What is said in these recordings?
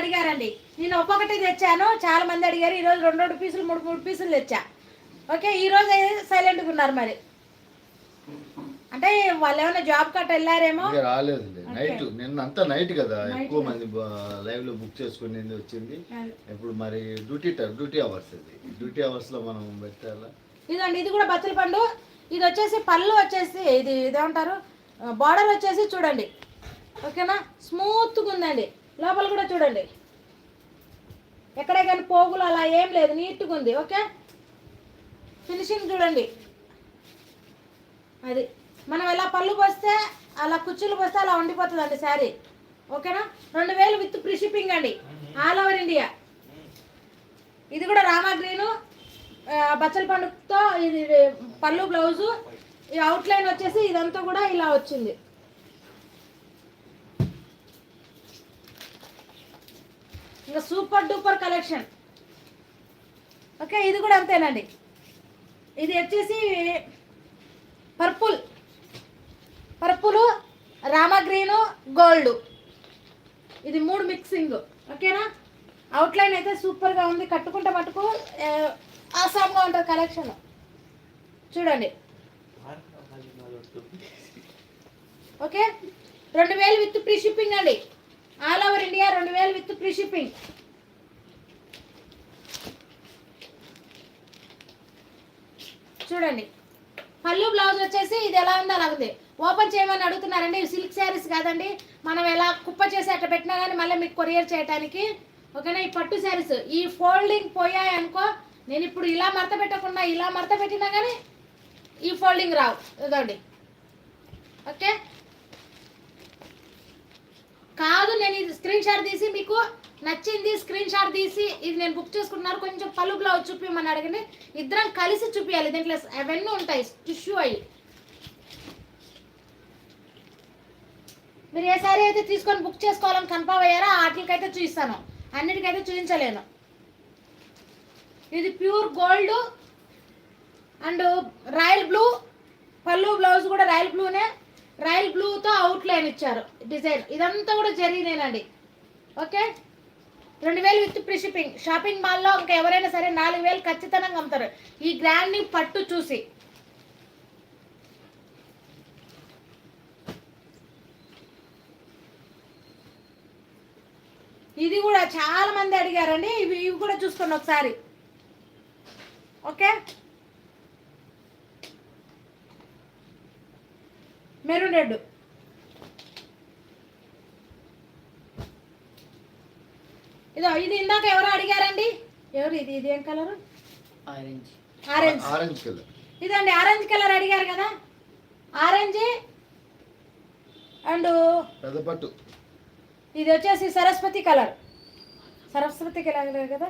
అడిగారండి. నేను ఒక్కొక్కటి తెచ్చాను. చాలా మంది అడిగారు. ఈరోజు రెండు రెండు పీసులు మూడు మూడు పీసులు తెచ్చా. ఓకే ఈరోజు సైలెంట్గా ఉన్నారు మరి. అంటే వాళ్ళు ఏమైనా జాబ్ కట్ వెళ్ళారేమో? ఇంకా రాలేదు నైట్ నిన్న అంతా నైట్ కదా. ఎక్కువ మంది లైవ్లో బుక్ చేసుకుని వచ్చింది? ఇప్పుడు మరి డ్యూటీ టైం డ్యూటీ అవర్స్ ఇది. డ్యూటీ అవర్స్లో మనం పెట్టాలా? ఇదండి ఇది కూడా బచ్చల పండు. ఇది వచ్చేసి పళ్ళు వచ్చేసి ఇది ఇదేమంటారు? బార్డర్ వచ్చేసి చూడండి. ఓకేనా? స్మూత్గా ఉందండి. లోపల కూడా చూడండి. ఎక్కడే కానీ పోగులు అలా ఏం లేదు నీట్గా ఉంది ఓకే? ఫినిషింగ్ చూడండి. అది మనం ఎలా పళ్ళు పోస్తే అలా కుచ్చులు పోస్తే అలా ఉండిపోతుందండి శారీ. ఓకేనా? రెండు వేలు విత్ ఫ్రీ షిప్పింగ్ అండి. All over India. ఇది కూడా రామా గ్రీను బచ్చల పండుగతో ఇది పళ్ళు బ్లౌజు ఈ అవుట్లైన్ వచ్చేసి ఇదంతా కూడా ఇలా వచ్చింది. ఇంకా సూపర్ డూపర్ కలెక్షన్. ఓకే ఇది కూడా అంతేనండి. ఇది వచ్చేసి purple. Purple Rama green gold. ఇది మూడు మిక్సింగ్. ఓకేనా? అవుట్లైన్ అయితే సూపర్గా ఉంది. కట్టుకుంటే మటుకు ఆసామ్గా ఉంటుంది కలెక్షన్. చూడండి. ఓకే? రెండు వేలు విత్ ఫ్రీ షిప్పింగ్ అండి. ఆల్ ఓవర్ ఇండియా రెండు వేలు విత్ ఫ్రీ షిప్పింగ్. చూడండి. పళ్ళు బ్లౌజ్ వచ్చేసి ఇది ఎలా ఉందో అలా ఉంది ఓపెన్ చేయమని అడుగుతున్నారండి. ఇవి సిల్క్ శారీస్ కాదండి. మనం ఎలా కుప్ప చేసి అట్లా పెట్టినా కానీ మళ్ళీ మీకు కొరియర్ చేయడానికి ఓకేనా? ఈ పట్టు శారీస్. ఈ ఫోల్డింగ్ పోయాయి అనుకో నేను ఇప్పుడు ఇలా మడత పెట్టకుండా ఇలా మడత పెట్టినా కానీ ఈ ఫోల్డింగ్ రావు. ఇదండి ఓకే? కాదు నేను ఇది స్క్రీన్ షాట్ తీసి మీకు నచ్చింది స్క్రీన్ షాట్ తీసి ఇది నేను బుక్ చేసుకుంటున్నారు కొంచెం పళ్ళు బ్లౌజ్ చూపించమని అడగండి. ఇద్దరం కలిసి చూపించాలి దీంట్లో అవన్నీ ఉంటాయి. టిష్యూ అయ్యి మీరు ఏ సారీ అయితే తీసుకొని బుక్ చేసుకోవాలని కన్ఫర్మ్ అయ్యారో వాటికైతే చూపిస్తాను. అన్నిటికైతే చూపించలేను. ఇది pure gold and royal blue పళ్ళు బ్లౌజ్ కూడా రాయల్ బ్లూనే రాయల్ బ్లూతో అవుట్ లైన్ ఇచ్చారు డిజైన్. ఇదంతా కూడా జరిగినేనండి. ఓకే? రెండు వేలు విత్ ప్రీ షిప్పింగ్. షాపింగ్ మాల్లో ఇంకా ఎవరైనా సరే నాలుగు వేలు ఖచ్చితంగా అమ్ముతారు. ఈ గ్రాండ్ని పట్టు చూసి. ఇది కూడా చాలా మంది అడిగారండి. ఇవి ఇవి కూడా చూసుకోండి ఒకసారి. ఓకే? మెరూన్ రెడ్ ఇదో ఇది ఇందాక ఎవరు అడిగారండి? ఎవరు ఇది? ఇది ఏం colour? Orange. Orange. Orange colour. ఇదండి ఆరెంజ్ కలర్ అడిగారు కదా? ఆరెంజ్? అండ్? పెద్ద పట్టు. ఇది వచ్చేసి సరస్వతి కలర్. సరస్వతి కలర్ కదా?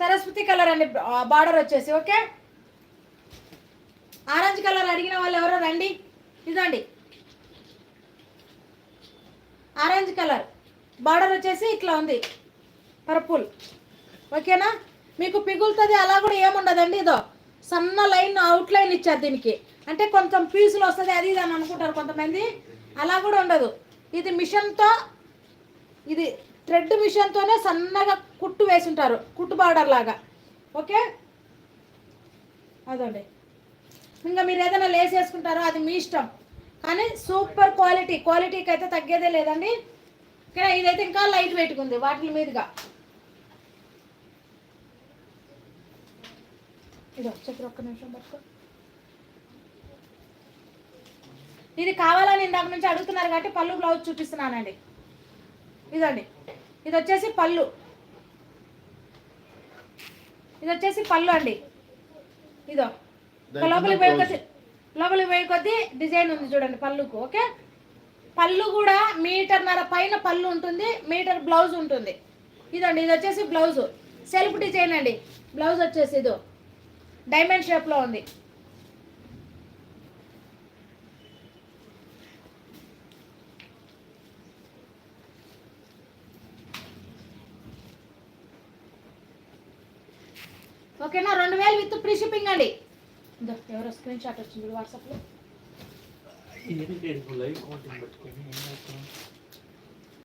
సరస్వతి కలర్ అండి బార్డర్ వచ్చేసి ఓకే? ఆరెంజ్ కలర్ అడిగిన వాళ్ళు ఎవరో రండి. ఇదండి ఆరెంజ్ కలర్. బార్డర్ వచ్చేసి ఇట్లా ఉంది. పర్పుల్. ఓకేనా? మీకు పిగులుతుంది అలా కూడా ఏముండదండి ఇదో సన్న లైన్ అవుట్ లైన్ ఇచ్చారు దీనికి. అంటే కొంచెం పీసులు వస్తుంది అది ఇది అని అనుకుంటారు కొంతమంది. అలా కూడా ఉండదు. ఇది మిషన్తో ఇది థ్రెడ్ మిషన్తోనే సన్నగా కుట్టు వేసి ఉంటారు కుట్టు బార్డర్ లాగా. ఓకే? అదండి. ఇంకా మీరు ఏదైనా లేస్ వేసుకుంటారో అది మీ ఇష్టం. కానీ సూపర్ క్వాలిటీ క్వాలిటీకి అయితే తగ్గేదే లేదండి. ఇక్కడ ఇదైతే ఇంకా లైట్ వెయిట్గా ఉంది వాటి మీదుగా. ఇదో చక్కెర ఒక్క నిమిషం పట్టుకో. ఇది కావాలని ఇందాక నుంచి అడుగుతున్నారు కాబట్టి పళ్ళు బ్లౌజ్ చూపిస్తున్నానండి. ఇదండి. ఇది వచ్చేసి పళ్ళు. ఇది వచ్చేసి పళ్ళు అండి. ఇదో. లోపలికి పోయే. కొద్ది లోపలికి పోయే కొద్దీ డిజైన్ ఉంది చూడండి పళ్ళుకు ఓకే? పళ్ళు కూడా మీటర్న్నర పైన పళ్ళు ఉంటుంది మీటర్ బ్లౌజ్ ఉంటుంది. ఇదండి ఇది వచ్చేసి బ్లౌజ్. సెల్ఫ్ డిజైన్ అండి. బ్లౌజ్ వచ్చేసి ఇదో. డైమండ్ షేప్లో ఉంది. ఓకేనా? రెండు వేలు విత్ ఫ్రీ షిప్పింగ్ అండి. ఎవరో స్క్రీన్ షాట్ వచ్చింది వాట్సాప్లో. ఏంటి లైవ్ కౌంటింగ్ పెట్టుకొని ఏం